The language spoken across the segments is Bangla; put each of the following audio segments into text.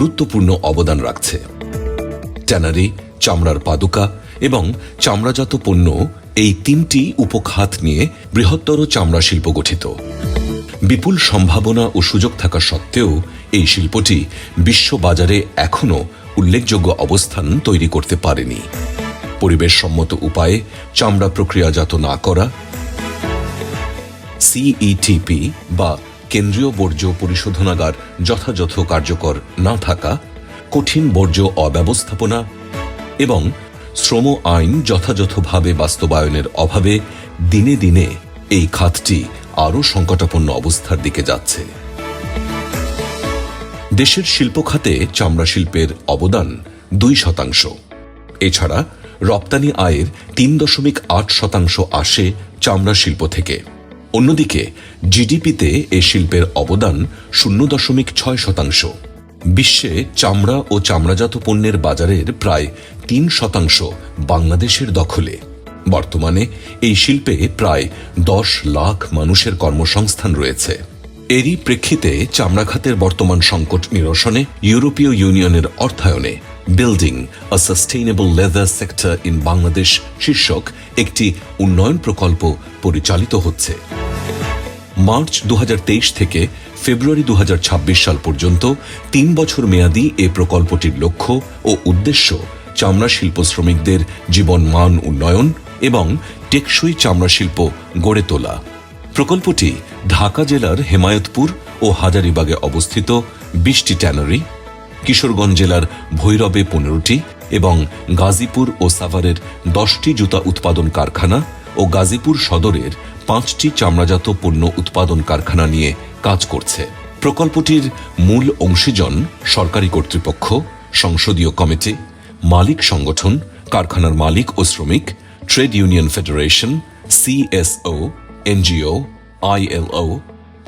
গুরুত্বপূর্ণ অবদান রাখছে। ট্যানারি, চামড়ার পাদুকা এবং চামড়াজাত পণ্য এই তিনটি উপখাত নিয়ে বৃহত্তর চামড়া শিল্প গঠিত। বিপুল সম্ভাবনা ও সুযোগ থাকা সত্ত্বেও এই শিল্পটি বিশ্ব বাজারে এখনও উল্লেখযোগ্য অবস্থান তৈরি করতে পারেনি। পরিবেশ সম্মত উপায়ে চামড়া প্রক্রিয়াজাত না করা সিইটিপি বা কেন্দ্রীয় বর্জ্য পরিশোধনাগার যথাযথ কার্যকর না থাকা, কঠিন বর্জ্য অব্যবস্থাপনা এবং শ্রম আইন যথাযথভাবে বাস্তবায়নের অভাবে দিনে দিনে এই খাতটি আরও সংকটাপন্ন অবস্থার দিকে যাচ্ছে। দেশের শিল্প খাতে চামড়া শিল্পের অবদান দুই শতাংশ। এছাড়া রপ্তানি আয়ের তিন দশমিক আট শতাংশ আসে চামড়া শিল্প থেকে। অন্যদিকে, জিডিপিতে এ শিল্পের অবদান শূন্য দশমিক ছয় শতাংশ। বিশ্বে চামড়া ও চামড়াজাত পণ্যের বাজারের প্রায় তিন শতাংশ বাংলাদেশের দখলে। বর্তমানে এই শিল্পে প্রায় দশ লাখ মানুষের কর্মসংস্থান রয়েছে। এরই প্রেক্ষিতে চামড়া খাতের বর্তমান সংকট নিরসনে ইউরোপীয় ইউনিয়নের অর্থায়নে building a sustainable leather sector in Bangladesh শীর্ষক একটি উন্নয়ন প্রকল্প পরিচালিত হচ্ছে। মার্চ দু হাজার তেইশ থেকে ফেব্রুয়ারি দু হাজার ছাব্বিশ সাল পর্যন্ত তিন বছর মেয়াদী এ প্রকল্পটির লক্ষ্য ও উদ্দেশ্য চামড়া শিল্প শ্রমিকদের জীবন মান উন্নয়ন এবং টেকসই চামড়া শিল্প গড়ে তোলা। প্রকল্পটি ঢাকা জেলার হেমায়তপুর ও হাজারিবাগে অবস্থিত বিশটি ট্যানারি, কিশোরগঞ্জ জেলার ভৈরবে পনেরোটি এবং গাজীপুর ও সাভারের দশটি জুতা উৎপাদন কারখানা ও গাজীপুর সদরের পাঁচটি চামড়াজাত পণ্য উৎপাদন কারখানা নিয়ে কাজ করছে। প্রকল্পটির মূল অংশীজন সরকারি কর্তৃপক্ষ, সংসদীয় কমিটি, মালিক সংগঠন, কারখানার মালিক ও শ্রমিক, trade union federation CSO NGO ILO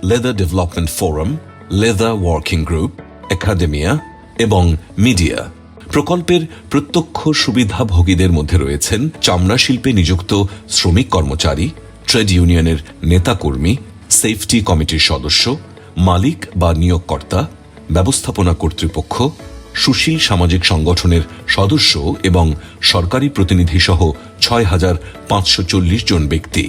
leather development forum, leather working group, academia এবং মিডিয়া। প্রকল্পের প্রত্যক্ষ সুবিধাভোগীদের মধ্যে রয়েছেন চামড়া শিল্পে নিযুক্ত শ্রমিক কর্মচারী, ট্রেড ইউনিয়নের নেতাকর্মী, সেফটি কমিটির সদস্য, মালিক বা নিয়োগকর্তা, ব্যবস্থাপনা কর্তৃপক্ষ, সুশীল সামাজিক সংগঠনের সদস্য এবং সরকারি প্রতিনিধি সহ ছয় হাজার পাঁচশো চল্লিশ জন ব্যক্তি।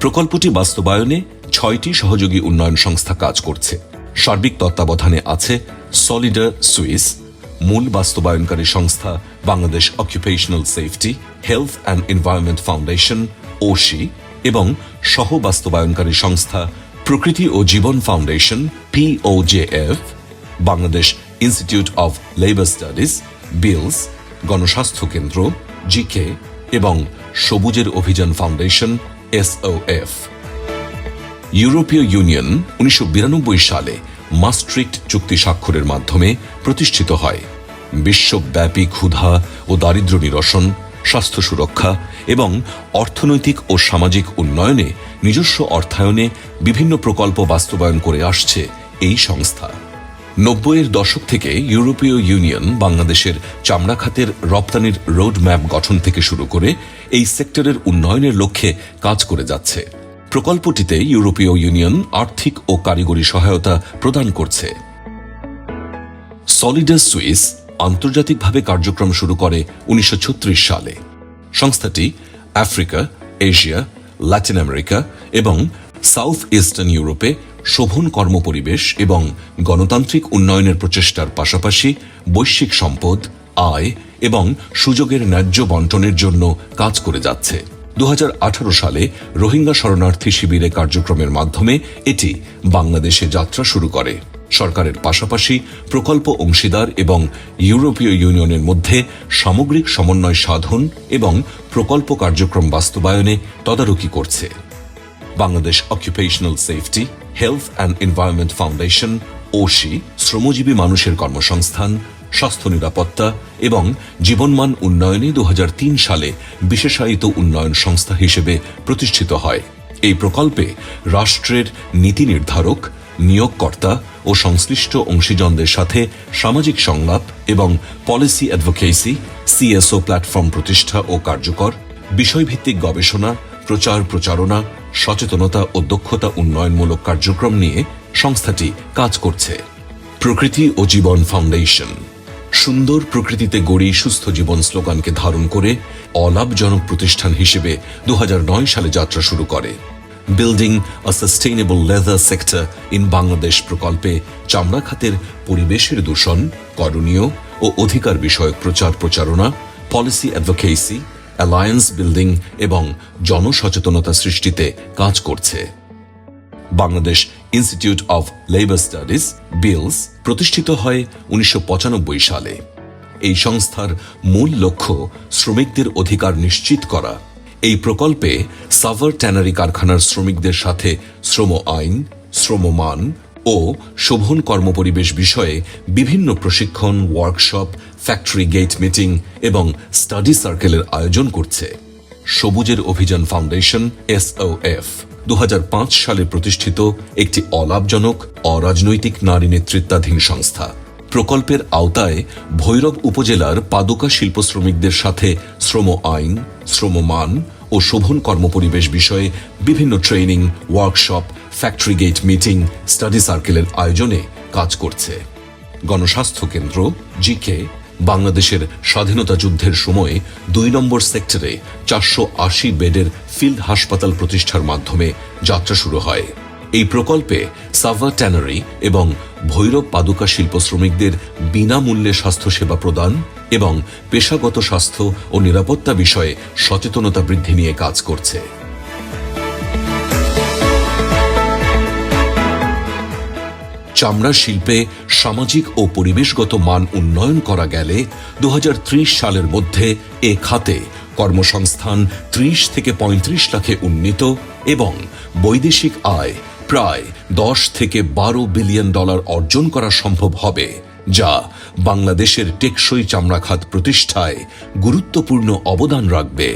প্রকল্পটি বাস্তবায়নে ছয়টি সহযোগী উন্নয়ন সংস্থা কাজ করছে। সার্বিক তত্ত্বাবধানে আছে সলিডার সুইস মূল বাস্তবায়নকারী সংস্থা Bangladesh occupational safety health and environment foundation OSHE এবং সহ বাস্তবায়নকারী সংস্থা Prokriti O Jibon foundation POJF Bangladesh institute of labour studies BILS Gonoshasthaya Kendra GK এবং সবুজের অভিযান ফাউন্ডেশন এসওএফ ইউরোপীয় ইউনিয়ন উনিশশো বিরানব্বই সালে মাস্ট্রিক্ট চুক্তি স্বাক্ষরের মাধ্যমে প্রতিষ্ঠিত হয়। বিশ্বব্যাপী ক্ষুধা ও দারিদ্র নিরসন, স্বাস্থ্য সুরক্ষা এবং অর্থনৈতিক ও সামাজিক উন্নয়নে নিজস্ব অর্থায়নে বিভিন্ন প্রকল্প বাস্তবায়ন করে আসছে এই সংস্থা। নব্বইয়ের দশক থেকে ইউরোপীয় ইউনিয়ন বাংলাদেশের চামড়া খাতের রপ্তানির রোড ম্যাপ গঠন থেকে শুরু করে এই সেক্টরের উন্নয়নের লক্ষ্যে কাজ করে যাচ্ছে। প্রকল্পটিতে ইউরোপীয় ইউনিয়ন আর্থিক ও কারিগরি সহায়তা প্রদান করছে। সলিডাস সুইস আন্তর্জাতিকভাবে কার্যক্রম শুরু করে উনিশশো ছত্রিশ সালে। সংস্থাটি আফ্রিকা, এশিয়া ল্যাটিন আমেরিকা এবং সাউথ ইস্টার্ন ইউরোপে শোভন কর্মপরিবেশ এবং গণতান্ত্রিক উন্নয়নের প্রচেষ্টার পাশাপাশি বৈশ্বিক সম্পদ, আয় এবং সুযোগের ন্যায্য বন্টনের জন্য কাজ করে যাচ্ছে। দু হাজার আঠারো সালে রোহিঙ্গা শরণার্থী শিবিরে কার্যক্রমের মাধ্যমে এটি বাংলাদেশে যাত্রা শুরু করে। সরকারের পাশাপাশি প্রকল্প অংশীদার এবং ইউরোপীয় ইউনিয়নের মধ্যে সামগ্রিক সমন্বয় সাধন এবং প্রকল্প কার্যক্রম বাস্তবায়নে তদারকি করছে। Bangladesh occupational safety health and environment foundation OSHE শ্রমজীবী মানুষের কর্মসংস্থান স্বাস্থ্য নিরাপত্তা এবং জীবনমান উন্নয়নে দু হাজার তিন সালে বিশেষায়িত উন্নয়ন সংস্থা হিসেবে প্রতিষ্ঠিত হয়। এই প্রকল্পে রাষ্ট্রের নীতি নির্ধারক, নিয়োগকর্তা ও সংশ্লিষ্ট অংশীজনদের সাথে সামাজিক সংলাপ এবং পলিসি অ্যাডভোকেসি, সিএসও প্ল্যাটফর্ম প্রতিষ্ঠা ও কার্যকর, বিষয়ভিত্তিক গবেষণা, প্রচার প্রচারণা, সচেতনতা ও দক্ষতা উন্নয়নমূলক কার্যক্রম নিয়ে সংস্থাটি কাজ করছে। প্রকৃতি ও জীবন ফাউন্ডেশন সুন্দর প্রকৃতিতে গড়ি সুস্থ জীবন স্লোগানকে ধারণ করে অলাভজনক প্রতিষ্ঠান হিসেবে দু হাজার নয় সালে যাত্রা শুরু করে। Building a sustainable leather sector in Bangladesh প্রকল্পে চামড়া খাতের পরিবেশের দূষণ, করণীয় ও অধিকার বিষয়ক প্রচার প্রচারণা পলিসি অ্যাডভোকেসি অ্যালায়েন্স বিল্ডিং এবং জনসচেতনতা সৃষ্টিতে কাজ করছে। Bangladesh institute of labour studies BILS প্রতিষ্ঠিত হয় উনিশশো পঁচানব্বই সালে। এই সংস্থার মূল লক্ষ্য শ্রমিকদের অধিকার নিশ্চিত করা। এই প্রকল্পে সাভার ট্যানারি কারখানার শ্রমিকদের সাথে শ্রম আইন শ্রমমান ও শোভন কর্মপরিবেশ বিষয়ে বিভিন্ন প্রশিক্ষণ ওয়ার্কশপ ফ্যাক্টরি গেট মিটিং এবং স্টাডি সার্কেলের আয়োজন করছে। সবুজের অভিযান ফাউন্ডেশন এসওএফ দু হাজার পাঁচ সালে প্রতিষ্ঠিত একটি অলাভজনক, অরাজনৈতিক নারী নেতৃত্বাধীন সংস্থা। প্রকল্পের আওতায় ভৈরব উপজেলার পাদুকা শিল্প শ্রমিকদের সাথে শ্রম আইন শ্রমমান ও শোভন কর্মপরিবেশ বিষয়ে বিভিন্ন training, workshop, factory gate meeting, study সার্কেলের আয়োজনে কাজ করছে। গণস্বাস্থ্য কেন্দ্র, জিকে বাংলাদেশের স্বাধীনতা যুদ্ধের সময় দুই নম্বর সেক্টরে চারশো আশি বেডের ফিল্ড হাসপাতাল প্রতিষ্ঠার মাধ্যমে যাত্রা শুরু হয়। এই প্রকল্পে সাভা ট্যানারি এবং ভৈরব পাদুকা শিল্প শ্রমিকদের বিনামূল্যে স্বাস্থ্যসেবা প্রদান এবং পেশাগত স্বাস্থ্য ও নিরাপত্তা বিষয়ে সচেতনতা বৃদ্ধি নিয়ে কাজ করছে। চামড়া শিল্পে সামাজিক ও পরিবেশগত মান উন্নয়ন করা গেলে দু হাজার ত্রিশ সালের মধ্যে এ খাতে কর্মসংস্থান ত্রিশ থেকে ৩৫ লাখে উন্নীত এবং বৈদেশিক আয় প্রায় দশ থেকে বারো বিলিয়ন ডলার অর্জন করা সম্ভব হবে, যা বাংলাদেশের টেকসই চামড়া খাত প্রতিষ্ঠায় গুরুত্বপূর্ণ অবদান রাখবে।